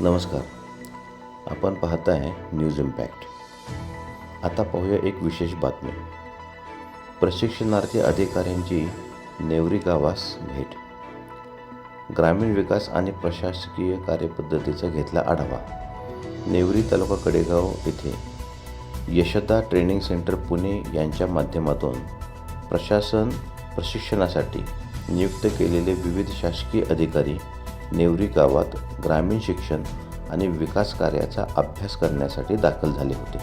नमस्कार. आपण पाहत आहे न्यूज इम्पॅक्ट. आता पाहूया एक विशेष बातमी. प्रशिक्षणार्थी अधिकाऱ्यांची नेवरी गावास भेट. ग्रामीण विकास आणि प्रशासकीय कार्यपद्धतीचा घेतला आढावा. नेवरी तालुका कडेगाव येथे यशदा ट्रेनिंग सेंटर पुणे यांच्या माध्यमातून प्रशासन प्रशिक्षणासाठी नियुक्त केलेले विविध शासकीय अधिकारी नेवरी गावात ग्रामीण शिक्षण आणि विकास कार्याचा अभ्यास करण्यासाठी दाखल झाले होते.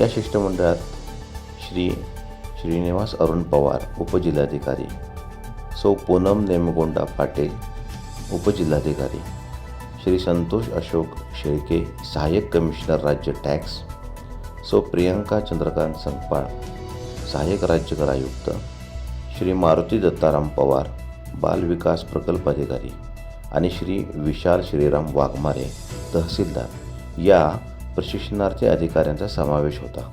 या शिष्टमंडळात श्री श्रीनिवास अरुण पवार उपजिल्हाधिकारी सौ पूनम नेमगोंडा पाटील उपजिल्हाधिकारी श्री संतोष अशोक शेळके सहाय्यक कमिशनर राज्य टॅक्स सौ प्रियंका चंद्रकांत संगपाळ सहाय्यक राज्य कर आयुक्त श्री मारुती दत्ताराम पवार बाल विकास प्रकल्प अधिकारी आणि श्री विशाल श्रीराम वाघमारे तहसीलदार या प्रशिक्षणार्थी अधिकाऱ्यांचा समावेश होता.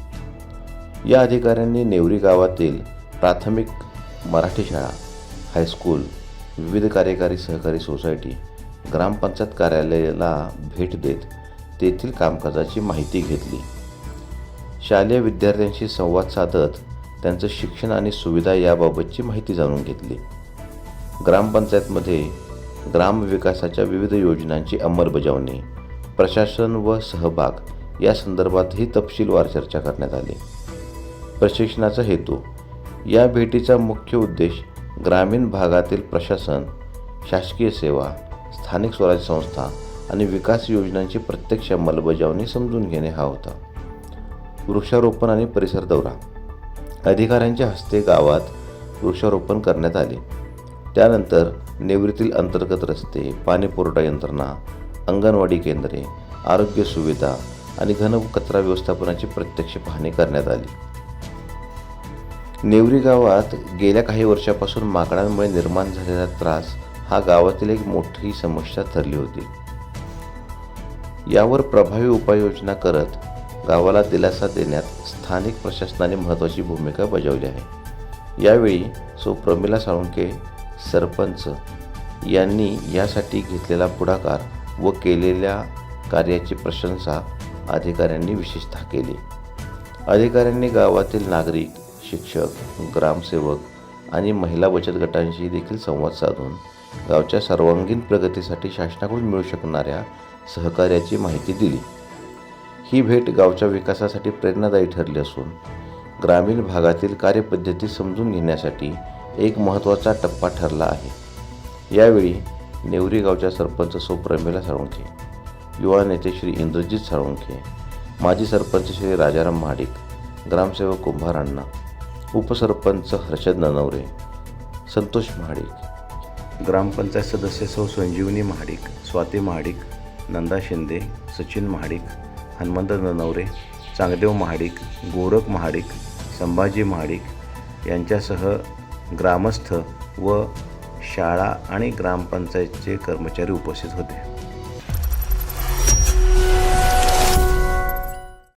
या अधिकाऱ्यांनी नेवरी गावातील प्राथमिक मराठी शाळा हायस्कूल विविध कार्यकारी सहकारी सोसायटी ग्रामपंचायत कार्यालयाला भेट देत तेथील कामकाजाची माहिती घेतली. शालेय विद्यार्थ्यांशी संवाद साधत त्यांचं शिक्षण आणि सुविधा याबाबतची माहिती जाणून घेतली. ग्रामपंचायतमध्ये ग्रामविकासाच्या विविध योजनांची अंमलबजावणी प्रशासन व सहभाग या संदर्भातही तपशीलवार चर्चा करण्यात आली. प्रशिक्षणाचा हेतू या भेटीचा मुख्य उद्देश ग्रामीण भागातील प्रशासन शासकीय सेवा स्थानिक स्वराज्य संस्था आणि विकास योजनांची प्रत्यक्ष अंमलबजावणी समजून घेणे हा होता. वृक्षारोपण आणि परिसर दौरा अधिकाऱ्यांच्या हस्ते गावात वृक्षारोपण करण्यात आले. त्यानंतर नेवरीतील अंतर्गत रस्ते पाणीपुरवठा यंत्रणा अंगणवाडी केंद्रे आरोग्य सुविधा आणि घन कचरा व्यवस्थापनाची प्रत्यक्ष पाहणी करण्यात आली. नेवरी गावात गेल्या काही वर्षापासून माकडांमुळे निर्माण झालेला त्रास हा गावातील एक मोठी समस्या ठरली होती. यावर प्रभावी उपाययोजना करत गावाला दिलासा देण्यात स्थानिक प्रशासनाने महत्त्वाची भूमिका बजावली आहे. यावेळी सो प्रमिला साळुंके सरपंच यांनी यासाठी घेतलेला पुढाकार व केलेल्या कार्याची प्रशंसा अधिकाऱ्यांनी विशेषतः केली. अधिकाऱ्यांनी गावातील नागरिक शिक्षक ग्रामसेवक आणि महिला बचत गटांशी देखील संवाद साधून गावच्या सर्वांगीण प्रगतीसाठी शासनाकडून मिळू शकणाऱ्या सहकार्याची माहिती दिली. ही भेट गावच्या विकासासाठी प्रेरणादायी ठरली असून ग्रामीण भागातील कार्यपद्धती समजून घेण्यासाठी एक महत्त्वाचा टप्पा ठरला आहे. यावेळी नेवरी गावच्या सरपंच सौ प्रमिला साळुंखे युवा नेते श्री इंद्रजित साळुंखे माजी सरपंच श्री राजाराम महाडिक ग्रामसेवक कुंभार अण्णा उपसरपंच हर्षद ननवरे संतोष महाडिक ग्रामपंचायत सदस्य सौ संजीवनी महाडिक स्वाती महाडिक नंदा शिंदे सचिन महाडिक हनुमंत ननवरे चांगदेव महाडिक गोरख महाडिक संभाजी महाडिक यांच्यासह ग्रामस्थ व शाळा आणि ग्रामपंचायतचे कर्मचारी उपस्थित होते.